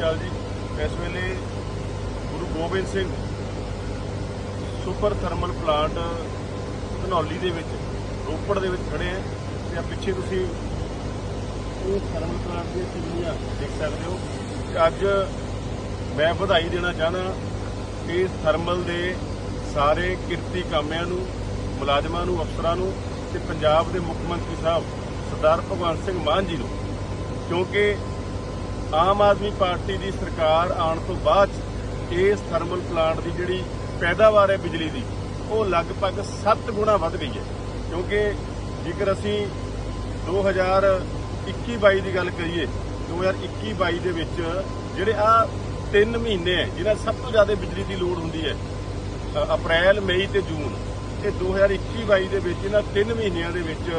ਚਾਲ ਜੀ। ਇਸ ਵੇਲੇ Guru Gobind Singh super thermal plant Dhanauli ਦੇ ਵਿੱਚ, ਰੋਪੜ ਦੇ ਵਿੱਚ ਖੜੇ ਆ। ਤੇ ਆ ਪਿੱਛੇ ਤੁਸੀਂ ਇਹ ਥਰਮਲ ਪਲਾਂਟ ਦੀਆਂ ਚਿਮਨੀਆਂ ਦੇਖ ਸਕਦੇ ਹੋ। ਅੱਜ ਮੈਂ ਵਧਾਈ ਦੇਣਾ ਚਾਹਨਾ ਇਸ ਥਰਮਲ ਦੇ ਸਾਰੇ ਕਿਰਤੀ ਕਾਮਿਆਂ ਨੂੰ, ਮੁਲਾਜ਼ਮਾਂ ਨੂੰ, ਅਫਸਰਾਂ ਨੂੰ ਤੇ ਪੰਜਾਬ ਦੇ ਮੁੱਖ ਮੰਤਰੀ ਸਾਹਿਬ ਸਰਦਾਰ ਭਗਵੰਤ ਸਿੰਘ ਮਾਨ ਜੀ ਨੂੰ, ਕਿਉਂਕਿ ਆਮ ਆਦਮੀ ਪਾਰਟੀ ਦੀ ਸਰਕਾਰ ਆਉਣ ਤੋਂ ਬਾਅਦ 'ਚ ਇਸ ਥਰਮਲ ਪਲਾਂਟ ਦੀ ਜਿਹੜੀ ਪੈਦਾਵਾਰ ਹੈ ਬਿਜਲੀ ਦੀ, ਉਹ ਲਗਭਗ 7 ਗੁਣਾ ਵੱਧ ਗਈ ਹੈ। ਕਿਉਂਕਿ ਜੇਕਰ ਅਸੀਂ 2021-22 ਦੀ ਗੱਲ ਕਰੀਏ 2021-22 ਦੇ ਵਿੱਚ ਜਿਹੜੇ ਆ 3 ਮਹੀਨੇ ਹੈ, ਜਿਹਨਾਂ ਸਭ ਤੋਂ ਜ਼ਿਆਦਾ ਬਿਜਲੀ ਦੀ ਲੋੜ ਹੁੰਦੀ ਹੈ ਅਪ੍ਰੈਲ, ਮਈ ਤੇ ਜੂਨ ਇਹ 2021-22 ਦੇ ਵਿੱਚ ਇਹਨਾਂ 3 ਮਹੀਨਿਆਂ ਦੇ ਵਿੱਚ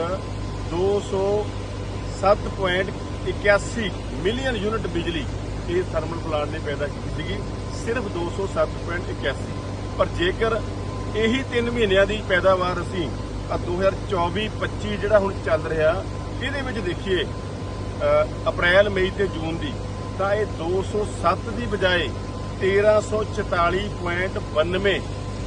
207.81 ਮਿਲੀਅਨ ਯੂਨਿਟ ਬਿਜਲੀ ਇਹ ਥਰਮਲ ਪਲਾਂਟ ਨੇ ਪੈਦਾ ਕੀਤੀ ਸੀਗੀ, ਸਿਰਫ 207.81 ਪਰ ਜੇਕਰ ਇਹੀ 3 ਮਹੀਨਿਆਂ ਦੀ ਪੈਦਾਵਾਰ ਅਸੀਂ ਆ 2024-25 ਜਿਹੜਾ ਹੁਣ ਚੱਲ ਰਿਹਾ, ਇਹਦੇ ਵਿੱਚ ਦੇਖੀਏ ਅਪ੍ਰੈਲ, ਮਈ ਤੇ ਜੂਨ ਦੀ, ਤਾਂ ਇਹ 207 ਦੀ ਬਜਾਏ 1344.92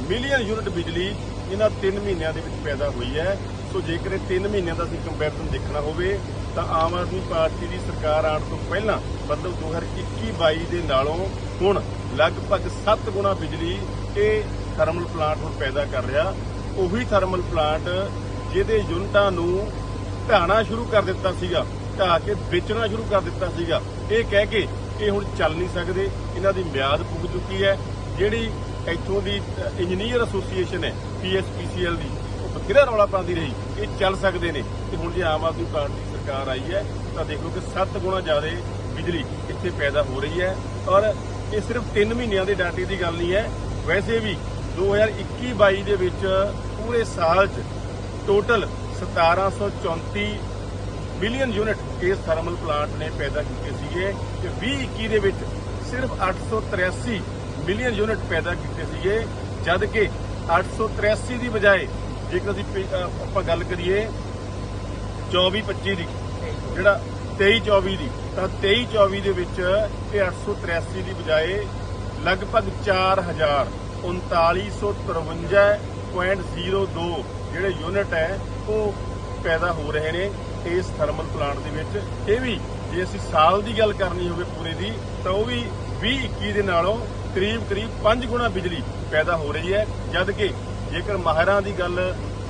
ਮਿਲੀਅਨ ਯੂਨਿਟ ਬਿਜਲੀ ਇਹਨਾਂ 3 ਮਹੀਨਿਆਂ ਦੇ ਵਿੱਚ ਪੈਦਾ ਹੋਈ ਹੈ। ਸੋ ਜੇਕਰ ਇਹ 3 ਮਹੀਨਿਆਂ ਦਾ ਅਸੀਂ ਕੰਪੈਰੀਜ਼ਨ ਦੇਖਣਾ ਹੋਵੇ, ਤਾਂ ਆਮ ਆਦਮੀ ਪਾਰਟੀ ਦੀ ਸਰਕਾਰ ਆਉਣ ਤੋਂ ਪਹਿਲਾਂ, ਮਤਲਬ 2021-22 ਦੇ ਨਾਲੋਂ ਹੁਣ ਲਗਭਗ 7 ਗੁਣਾ ਬਿਜਲੀ ਇਹ ਥਰਮਲ ਪਲਾਂਟ ਹੁਣ ਪੈਦਾ ਕਰ ਰਿਹਾ। ਉਹੀ ਥਰਮਲ ਪਲਾਂਟ ਜਿਹਦੇ ਯੂਨਿਟਾਂ ਨੂੰ ਢਾਣਾ ਸ਼ੁਰੂ ਕਰ ਦਿੱਤਾ ਸੀਗਾ, ਢਾਹ ਕੇ ਵੇਚਣਾ ਸ਼ੁਰੂ ਕਰ ਦਿੱਤਾ ਸੀਗਾ। ਇਹ ਕਹਿ ਕੇ ਇਹ ਹੁਣ ਚੱਲ ਨਹੀਂ ਸਕਦੇ, ਇਹਨਾਂ ਦੀ ਮਿਆਦ ਪੁੱਗ ਚੁੱਕੀ ਹੈ। ਜਿਹੜੀ ਇੱਥੋਂ ਦੀ ਇੰਜੀਨੀਅਰ ਐਸੋਸੀਏਸ਼ਨ ਹੈ ਪੀਐਸਪੀਸੀਐਲ ਦੀ ਉਹ ਰੌਲਾ ਪਾਉਂਦੀ ਰਹੀ? ਇਹ ਚੱਲ ਸਕਦੇ ਨੇ। ਤੇ ਹੁਣ ਜੇ ਆਮ ਆਦਮੀ ਪਾਰਟੀ ਸਰਕਾਰ ਆਈ ਹੈ, ਤਾਂ ਦੇਖੋ ਕਿ 7 ਗੁਣਾ ਜ਼ਿਆਦਾ ਬਿਜਲੀ ਇੱਥੇ ਪੈਦਾ ਹੋ ਰਹੀ ਹੈ। ਔਰ ਇਹ ਸਿਰਫ 3 ਮਹੀਨਿਆਂ ਦੇ ਡਾਟੇ ਦੀ ਗੱਲ ਨਹੀਂ ਹੈ। ਵੈਸੇ ਵੀ 2021-22 ਦੇ ਵਿੱਚ ਪੂਰੇ ਸਾਲ 'ਚ ਟੋਟਲ 1734 ਮਿਲੀਅਨ ਯੂਨਿਟ ਇਸ ਥਰਮਲ ਪਲਾਂਟ ਨੇ ਪੈਦਾ ਕੀਤੇ ਸੀਗੇ ਤੇ 2021 ਦੇ ਵਿੱਚ ਸਿਰਫ 883 ਮਿਲੀਅਨ ਯੂਨਿਟ ਪੈਦਾ ਕੀਤੇ ਸੀਗੇ। ਜਦ ਕਿ 883 ਦੀ ਬਜਾਏ ਜੇਕਰ ਅਸੀਂ ਆਪਾਂ ਗੱਲ ਕਰੀਏ 24 25 ਦੀ, ਜਿਹੜਾ 23 24 ਦੀ, ਤਾਂ 23 24 ਦੇ ਵਿੱਚ ਇਹ 883 ਦੀ ਬਜਾਏ ਲਗਭਗ 4000 3953.02 ਜਿਹੜੇ ਯੂਨਿਟ ਹੈ, ਉਹ ਪੈਦਾ ਹੋ ਰਹੇ ਨੇ ਇਸ ਥਰਮਲ ਪਲਾਂਟ ਦੇ ਵਿੱਚ। ਇਹ ਵੀ ਜੇ ਅਸੀਂ ਸਾਲ ਦੀ ਗੱਲ ਕਰਨੀ ਹੋਵੇ ਪੂਰੇ ਦੀ, ਤਾਂ ਉਹ ਵੀ 20 21 ਦੇ ਨਾਲੋਂ ਕਰੀਬ ਕਰੀਬ 5 ਗੁਣਾ ਬਿਜਲੀ ਪੈਦਾ ਹੋ ਰਹੀ ਹੈ, ਜਦ ਕਿ ਜੇਕਰ ਮਾਹਰਾਂ ਦੀ ਗੱਲ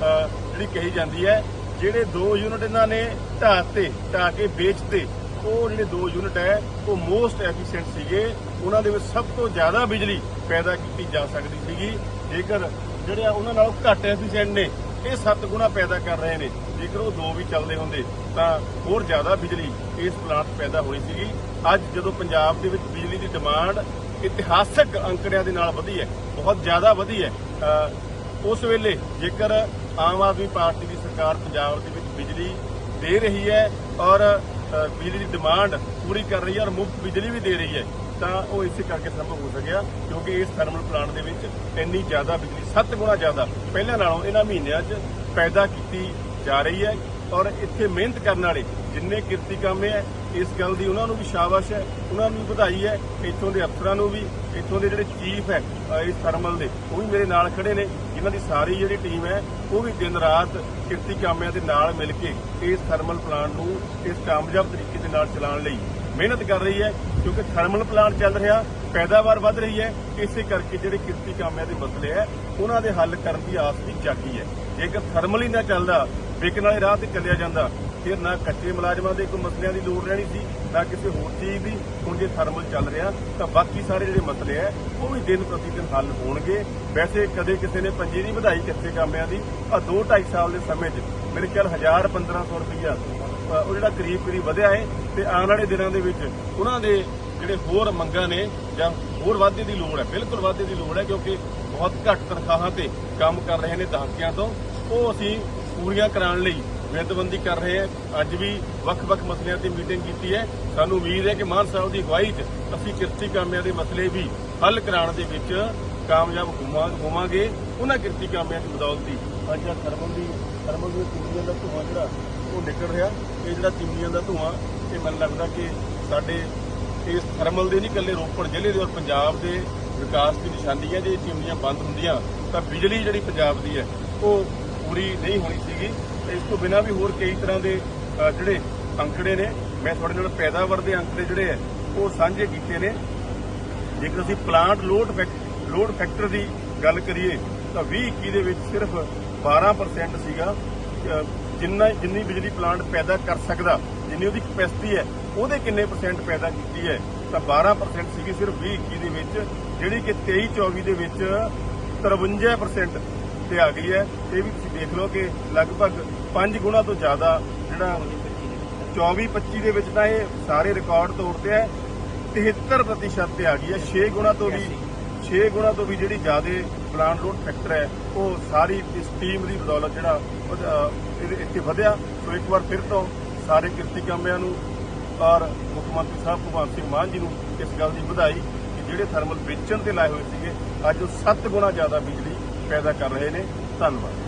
ਜਿਹੜੀ ਕਹੀ ਜਾਂਦੀ ਹੈ, ਜਿਹੜੇ ਦੋ ਯੂਨਿਟ ਇਹਨਾਂ ਨੇ ਢਾਹ ਤੇ, ਢਾਹ ਕੇ ਵੇਚਤੇ ਉਹ ਜਿਹੜੇ ਦੋ ਯੂਨਿਟ ਹੈ, ਉਹ ਮੋਸਟ ਐਫੀਸ਼ੀਐਂਟ ਸੀਗੇ। ਉਹਨਾਂ ਦੇ ਵਿੱਚ ਸਭ ਤੋਂ ਜ਼ਿਆਦਾ ਬਿਜਲੀ ਪੈਦਾ ਕੀਤੀ ਜਾ ਸਕਦੀ ਸੀਗੀ। ਜੇਕਰ ਜਿਹੜੇ ਉਹਨਾਂ ਨਾਲੋਂ ਘੱਟ ਐਫੀਸ਼ੀਐਂਟ ਨੇ, ਇਹ 7 ਗੁਣਾ ਪੈਦਾ ਕਰ ਰਹੇ ਨੇ। ਜੇਕਰ ਉਹ ਦੋ ਵੀ ਚੱਲਦੇ ਹੁੰਦੇ, ਤਾਂ ਹੋਰ ਜ਼ਿਆਦਾ ਬਿਜਲੀ ਇਸ ਪਲਾਂਟ ਪੈਦਾ ਹੋਣੀ ਸੀਗੀ। ਅੱਜ ਜਦੋਂ ਪੰਜਾਬ ਦੇ ਵਿੱਚ ਬਿਜਲੀ ਦੀ ਡਿਮਾਂਡ ਇਤਿਹਾਸਕ ਅੰਕੜਿਆਂ ਦੇ ਨਾਲ ਵਧੀ ਹੈ, ਬਹੁਤ ਜ਼ਿਆਦਾ ਵਧੀ ਹੈ ਉਸ ਵੇਲੇ ਜੇਕਰ ਆਮ ਆਦਮੀ ਪਾਰਟੀ ਦੀ ਸਰਕਾਰ ਪੰਜਾਬ ਦੇ ਵਿੱਚ ਬਿਜਲੀ ਦੇ ਰਹੀ ਹੈ ਔਰ ਬਿਜਲੀ ਦੀ ਡਿਮਾਂਡ ਪੂਰੀ ਕਰ ਰਹੀ ਹੈ ਔਰ ਮੁਫਤ ਬਿਜਲੀ ਵੀ ਦੇ ਰਹੀ ਹੈ, ਤਾਂ ਉਹ ਇਸੇ ਕਰਕੇ ਸੰਭਵ ਹੋ ਸਕਿਆ ਕਿਉਂਕਿ ਇਸ ਥਰਮਲ ਪਲਾਂਟ ਦੇ ਵਿੱਚ ਇੰਨੀ ਜ਼ਿਆਦਾ ਬਿਜਲੀ 7 ਗੁਣਾ ਜ਼ਿਆਦਾ ਪਹਿਲਾਂ ਨਾਲੋਂ ਇਹਨਾਂ ਮਹੀਨਿਆਂ 'ਚ ਪੈਦਾ ਕੀਤੀ ਜਾ ਰਹੀ ਹੈ ਔਰ ਇੱਥੇ ਮਿਹਨਤ ਕਰਨ ਵਾਲੇ ਜਿੰਨੇ ਕਿਰਤੀ ਕਾਮੇ ਹੈ, ਇਸ ਗੱਲ ਦੀ ਉਹਨਾਂ ਨੂੰ ਵੀ ਸ਼ਾਬਾਸ਼ ਹੈ, ਉਹਨਾਂ ਨੂੰ ਵੀ ਵਧਾਈ ਹੈ, ਇੱਥੋਂ ਦੇ ਅਫਸਰਾਂ ਨੂੰ ਵੀ, ਇੱਥੋਂ ਦੇ ਜਿਹੜੇ ਚੀਫ ਹੈ ਇਸ ਥਰਮਲ ਦੇ, ਉਹ ਵੀ ਮੇਰੇ ਨਾਲ ਖੜੇ ਨੇ, ਜਿਨ੍ਹਾਂ ਦੀ ਸਾਰੀ ਜਿਹੜੀ ਟੀਮ ਹੈ, ਉਹ ਵੀ ਦਿਨ ਰਾਤ ਕਿਰਤੀ ਕਾਮਿਆਂ ਦੇ ਨਾਲ ਮਿਲ ਕੇ ਇਸ ਥਰਮਲ ਪਲਾਂਟ ਨੂੰ ਇਸ ਕਾਮਯਾਬ ਤਰੀਕੇ ਦੇ ਨਾਲ ਚਲਾਉਣ ਲਈ ਮਿਹਨਤ ਕਰ ਰਹੀ ਹੈ, ਕਿਉਂਕਿ ਥਰਮਲ ਪਲਾਂਟ ਚੱਲ ਰਿਹਾ, ਪੈਦਾਵਾਰ ਵੱਧ ਰਹੀ ਹੈ, ਇਸੇ ਕਰਕੇ ਜਿਹੜੇ ਕਿਰਤੀ ਕਾਮਿਆਂ ਦੇ ਮਸਲੇ ਹੈ, ਉਹਨਾਂ ਦੇ ਹੱਲ ਕਰਨ ਦੀ ਆਸ ਵੀ ਜਾਗੀ ਹੈ। ਜੇਕਰ ਥਰਮਲ ਹੀ ਨਾ ਚੱਲਦਾ, ਵਿਕਣ ਵਾਲੇ ਰਾਹ ਤੇ ਚੱਲਿਆ ਜਾਂਦਾ ਫਿਰ ਨਾ ਕੱਚੇ ਮੁਲਾਜ਼ਮਾਂ ਦੇ ਕੋਈ ਮਸਲਿਆਂ ਦੀ ਲੋੜ ਰਹਿਣੀ ਸੀ, ਨਾ ਕਿਸੇ ਹੋਰ ਚੀਜ਼ ਦੀ। ਹੁਣ ਜੇ ਥਰਮਲ ਚੱਲ ਰਿਹਾ, ਤਾਂ ਬਾਕੀ ਸਾਰੇ ਜਿਹੜੇ ਮਸਲੇ ਆ, ਉਹ ਵੀ ਦਿਨ ਪ੍ਰਤੀ ਦਿਨ ਹੱਲ ਹੋਣਗੇ। ਵੈਸੇ ਕਦੇ ਕਿਸੇ ਨੇ ਪੰਜੀ ਨਹੀਂ ਵਧਾਈ ਕਿੱਥੇ ਕਾਮਿਆਂ ਦੀ ਆ 2 2.5 ਸਾਲ ਦੇ ਸਮੇਂ 'ਚ ਮੇਰੇ ਖਿਆਲ 1000 1500 ਰੁਪਈਆ ਉਹ ਜਿਹੜਾ ਕਰੀਬ ਕਰੀਬ ਵਧਿਆ ਹੈ, ਤੇ ਆਉਣ ਵਾਲੇ ਦਿਨਾਂ ਦੇ ਵਿੱਚ ਉਹਨਾਂ ਦੇ ਜਿਹੜੇ ਹੋਰ ਮੰਗਾਂ ਨੇ, ਜਾਂ ਹੋਰ ਵਾਧੇ ਦੀ ਲੋੜ ਹੈ, ਬਿਲਕੁਲ ਵਾਧੇ ਦੀ ਲੋੜ ਹੈ, ਕਿਉਂਕਿ ਬਹੁਤ ਘੱਟ ਤਨਖਾਹਾਂ ਤੇ ਕੰਮ ਕਰ ਰਹੇ ਨੇ ਦਹਾਕਿਆਂ ਤੋਂ, ਉਹ ਅਸੀਂ ਪੂਰੀਆਂ ਕਰਾਉਣ ਲਈ ਵਿੰਦਬੰਦੀ ਕਰ ਰਹੇ ਹੈ। ਅੱਜ ਵੀ ਵੱਖ-ਵੱਖ ਮਸਲਿਆਂ ਤੇ ਮੀਟਿੰਗ ਕੀਤੀ ਹੈ। ਸਾਨੂੰ ਉਮੀਦ ਹੈ ਕਿ ਮਾਨ ਸਾਹਿਬ ਦੀ ਅਗਵਾਈ 'ਚ ਅਸੀਂ ਕਿਰਤੀ ਕਾਮਿਆਂ ਦੇ ਮਸਲੇ ਵੀ ਹੱਲ ਕਰਾਉਣ ਦੇ ਵਿੱਚ ਕਾਮਯਾਬ ਹੋਵਾਂ- ਹੋਵਾਂਗੇ। ਉਹਨਾਂ ਕਿਰਤੀ ਕਾਮਿਆਂ ਦੀ ਬਦੌਲਤ ਹੀ ਅੱਜ ਥਰਮਲ ਦੀ ਥਰਮਲ ਦੀ ਚਿਮਨੀਆਂ ਦਾ ਧੂਆਂ ਜਿਹੜਾ, ਉਹ ਨਿਕਲ ਰਿਹਾ। ਇਹ ਜਿਹੜਾ ਚਿਮਨੀਆਂ ਦਾ ਧੂਆਂ, ਇਹ ਮੈਨੂੰ ਲੱਗਦਾ ਕਿ ਸਾਡੇ ਇਸ ਥਰਮਲ ਦੇ ਨਹੀਂ ਇਕੱਲੇ ਰੋਪੜ ਜ਼ਿਲ੍ਹੇ ਦੇ ਔਰ ਪੰਜਾਬ ਦੇ ਵਿਕਾਸ ਦੀ ਨਿਸ਼ਾਨੀ ਹੈ ਜੇ ਇਹ ਚਿਮਨੀਆਂ ਬੰਦ ਹੁੰਦੀਆਂ, ਤਾਂ ਬਿਜਲੀ ਜਿਹੜੀ ਪੰਜਾਬ ਦੀ ਹੈ, ਉਹ ਪੂਰੀ ਨਹੀਂ ਹੋਣੀ ਸੀਗੀ। ਇਸ ਤੋਂ ਬਿਨਾਂ ਵੀ ਹੋਰ ਕਈ ਤਰ੍ਹਾਂ ਦੇ ਜਿਹੜੇ ਅੰਕੜੇ ਨੇ, ਮੈਂ ਤੁਹਾਡੇ ਨਾਲ ਪੈਦਾਵਾਰ ਦੇ ਅੰਕੜੇ ਜਿਹੜੇ ਹੈ, ਉਹ ਸਾਂਝੇ ਕੀਤੇ ਨੇ। ਜੇਕਰ ਅਸੀਂ ਪਲਾਂਟ ਲੋਡ ਲੋਡ ਫੈਕਟਰ ਦੀ ਗੱਲ ਕਰੀਏ, ਤਾਂ 2021 ਦੇ ਵਿੱਚ ਸਿਰਫ 12% ਸੀਗਾ ਜਿੰਨਾ, ਜਿੰਨੀ ਬਿਜਲੀ ਪਲਾਂਟ ਪੈਦਾ ਕਰ ਸਕਦਾ, ਜਿੰਨੀ ਉਹਦੀ ਕਪੈਸਿਟੀ ਹੈ, ਉਹਦੇ ਕਿੰਨੇ ਪਰਸੈਂਟ ਪੈਦਾ ਕੀਤੀ ਹੈ, ਤਾਂ 12% ਸੀਗੀ ਸਿਰਫ 2021 ਦੇ ਵਿੱਚ, ਜਿਹੜੀ ਕਿ 23 24 ਦੇ ਵਿੱਚ 53% ਤੇ ਆ ਗਈ ਹੈ। ਇਹ ਵੀ ਤੁਸੀਂ ਦੇਖ ਲਓ ਕਿ ਲਗਭਗ 5 ਗੁਣਾ ਤੋਂ ਜ਼ਿਆਦਾ ਜਿਹੜਾ 24 25 ਦੇ ਵਿੱਚ ਤਾਂ ਇਹ ਸਾਰੇ ਰਿਕਾਰਡ ਤੋੜਦੇ ਆ 73% ਤੇ ਆ ਗਈ ਹੈ। 6 ਗੁਣਾ ਤੋਂ ਵੀ 6 ਗੁਣਾ ਤੋਂ ਵੀ ਜਿਹੜੀ ਜ਼ਿਆਦਾ ਪਲਾਂਟ ਲੋਡ ਫੈਕਟਰ ਹੈ ਉਹ ਸਾਰੀ ਇਸ ਟੀਮ ਦੀ ਬਦੌਲਤ ਜਿਹੜਾ ਇੱਥੇ ਵਧਿਆ। ਸੋ ਇੱਕ ਵਾਰ ਫਿਰ ਤੋਂ ਸਾਰੇ ਕਿਰਤੀ ਕਾਮਿਆਂ ਨੂੰ ਔਰ ਮੁੱਖ ਮੰਤਰੀ ਸਾਹਿਬ ਭਗਵੰਤ ਸਿੰਘ ਮਾਨ ਜੀ ਨੂੰ ਇਸ ਗੱਲ ਦੀ ਵਧਾਈ ਕਿ ਜਿਹੜੇ ਥਰਮਲ ਵੇਚਣ ਤੇ ਲਾਏ ਹੋਏ ਸੀਗੇ ਅੱਜ ਉਹ 7 ਗੁਣਾ ਜ਼ਿਆਦਾ ਬਿਜਲੀ ਪੈਦਾ ਕਰ ਰਹੇ ਨੇ। ਧੰਨਵਾਦ।